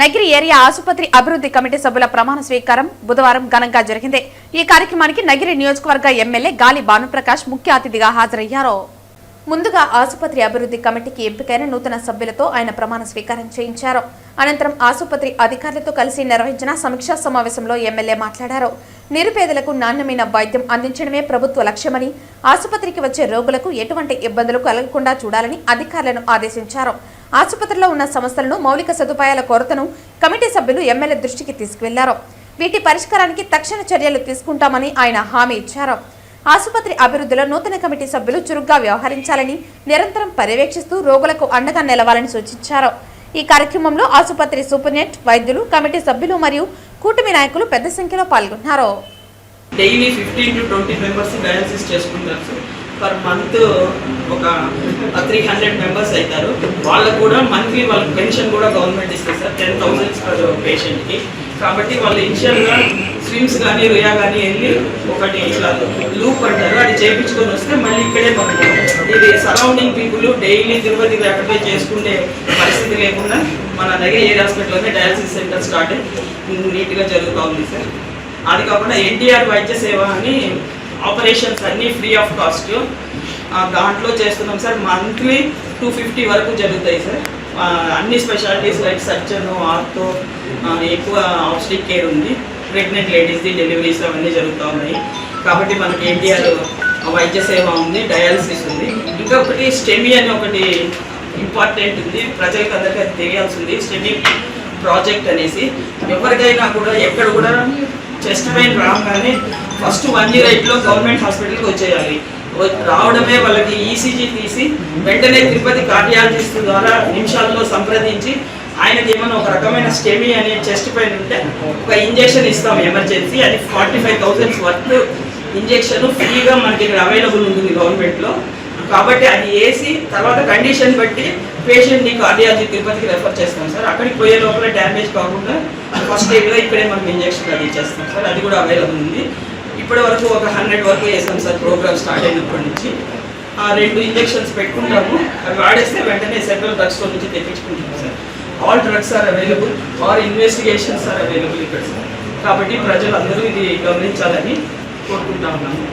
Nagari area ఆసుపత్రి అభివృద్ధి committee సభ్యుల ప్రమాణ స్వీకారం బుధవారం ఘనంగా జరిగింది. ఈ కార్యక్రమానికి నగిరి నియోజకవర్గ ఎమ్మెల్యే గాలి భానుప్రకాష్ ముఖ్య అతిథిగా హాజరయ్యారు. ముందుగా ఆసుపత్రి అభివృద్ధి కమిటీకి ఎంపికైన నూతన సభ్యులతో ఆయన ప్రమాణ స్వీకారం చేయించారు. అనంతరం ఆసుపత్రి అధికారులతో కలిసి నిర్వహించిన సమీక్షా సమావేశంలో ఎమ్మెల్యే మాట్లాడారు. నిరుపేదలకు నాణ్యమైన వైద్యం అందించడమే ప్రభుత్వ లక్ష్యమని ఆసుపత్రికి వచ్చే రోగులకు ఎటువంటి ఇబ్బందులు కలగకుండా చూడాలని అధికారులను ఆదేశించారు. ఆసుపత్రిలో ఉన్న సమస్యలను మౌలిక సదుపాయాల కొరతను కమిటీ సభ్యులు ఎమ్మెల్యే దృష్టికి తీసుకువెళ్ళారు. వీటి పరిష్కారానికి తక్షణ చర్యలు తీసుకుంటామని ఆయన హామీ ఇచ్చారు. ఆసుపత్రి అభివృద్ధిలో నూతన కమిటీ సభ్యులు చురుగ్గా వ్యవహరించాలని నిరంతరం పర్యవేక్షిస్తూ రోగులకు అండగా నిలవాలని సూచించారు. ఈ కార్యక్రమంలో ఆసుపత్రి సూపరింటెండెంట్ వైద్యులు కమిటీ సభ్యులు మరియు కూటమి నాయకులు పెద్ద సంఖ్యలో పాల్గొన్నారు. Daily fifteen to twenty members dialysis చేసుకుంటారు సార్ పర్ మంత్ ఒక త్రీ హండ్రెడ్ మెంబర్స్ అవుతారు. వాళ్ళకు కూడా మంత్లీ వాళ్ళకి పెన్షన్ కూడా గవర్నమెంట్ ఇస్తుంది సార్. టెన్ థౌసండ్స్ పర్ పేషెంట్కి కాబట్టి వాళ్ళు ఇన్షియల్గా స్విమ్స్ కానీ రుయా కానీ వెళ్ళి ఒకటి ఇట్లా లూప్ అంటారు. అది చేయించుకొని వస్తే మళ్ళీ ఇక్కడే మనకు ఇది సరౌండింగ్ పీపుల్ డైలీ తిరుపతి అక్కడే చేసుకునే పరిస్థితి లేకుండా మన దగ్గర ఏ హాస్పిటల్లోనే డయాలసిస్ సెంటర్ స్టార్ట్ నీట్గా జరుగుతూ ఉంది సార్. అది కాకుండా ఎన్టీఆర్ వైద్య సేవ అని ఆపరేషన్స్ అన్నీ ఫ్రీ ఆఫ్ కాస్ట్. దాంట్లో చేస్తున్నాం సార్. మంత్లీ టూ ఫిఫ్టీ వరకు జరుగుతాయి సార్. అన్ని స్పెషాలిటీస్ లైక్ సర్జన్ ఆర్థో ఎక్కువ ఆప్స్టిక్ కేర్ ఉంది. ప్రెగ్నెంట్ లేడీస్ది డెలివరీస్ అవన్నీ జరుగుతూ ఉన్నాయి. కాబట్టి మనకి ఎన్టీఆర్ వైద్య సేవ ఉంది డయాలసిస్ ఉంది. ఇంకొకటి స్టెమీ అని ఒకటి ఇంపార్టెంట్ ఉంది. ప్రజలకు అందరికీ తెలియాల్సి ఉంది. స్టెమీ ప్రాజెక్ట్ అనేసి ఎవరికైనా కూడా ఎక్కడ కూడా చెస్ట్ పెయిన్ రాగానే ఫస్ట్ వన్ ఇయర్ ఎయిట్లో గవర్నమెంట్ హాస్పిటల్కి వచ్చేయాలి. రావడమే వాళ్ళకి ఈసీజీ తీసి వెంటనే తిరుపతి కార్డియాలజిస్ట్ ద్వారా నిమిషాల్లో సంప్రదించి ఆయనకి ఏమైనా ఒక రకమైన స్టెమీ అనే చెస్ట్ పెయిన్ ఉంటే ఒక ఇంజెక్షన్ ఇస్తాం ఎమర్జెన్సీ. అది forty five thousands worth injection ఫ్రీగా మనకి ఇక్కడ అవైలబుల్ ఉంటుంది గవర్నమెంట్లో. కాబట్టి అది వేసి తర్వాత కండిషన్ బట్టి పేషెంట్ని అడియాలజీ తిరుపతికి రెఫర్ చేస్తాం సార్. అక్కడికి పోయే లోపల డ్యామేజ్ కాకుండా ఫస్ట్ ఎయిడ్లో ఇక్కడే మనం ఇంజెక్షన్ అది ఇచ్చేస్తాం సార్. అది కూడా అవైలబుల్ ఉంది. ఇప్పటి వరకు ఒక హండ్రెడ్ వరకు వేసాం సార్ ప్రోగ్రామ్ స్టార్ట్ అయినప్పటి నుంచి. ఆ రెండు ఇంజెక్షన్స్ పెట్టుకుంటాము. అవి వాడేస్తే వెంటనే సెంట్రల్ డ్రగ్ స్టోర్ నుంచి తెప్పించుకుంటాం sir. All drugs are available are investigations are available ఇక్కడ సార్. కాబట్టి ప్రజలందరూ ఇది గమనించాలని కోరుకుంటా ఉన్నాము.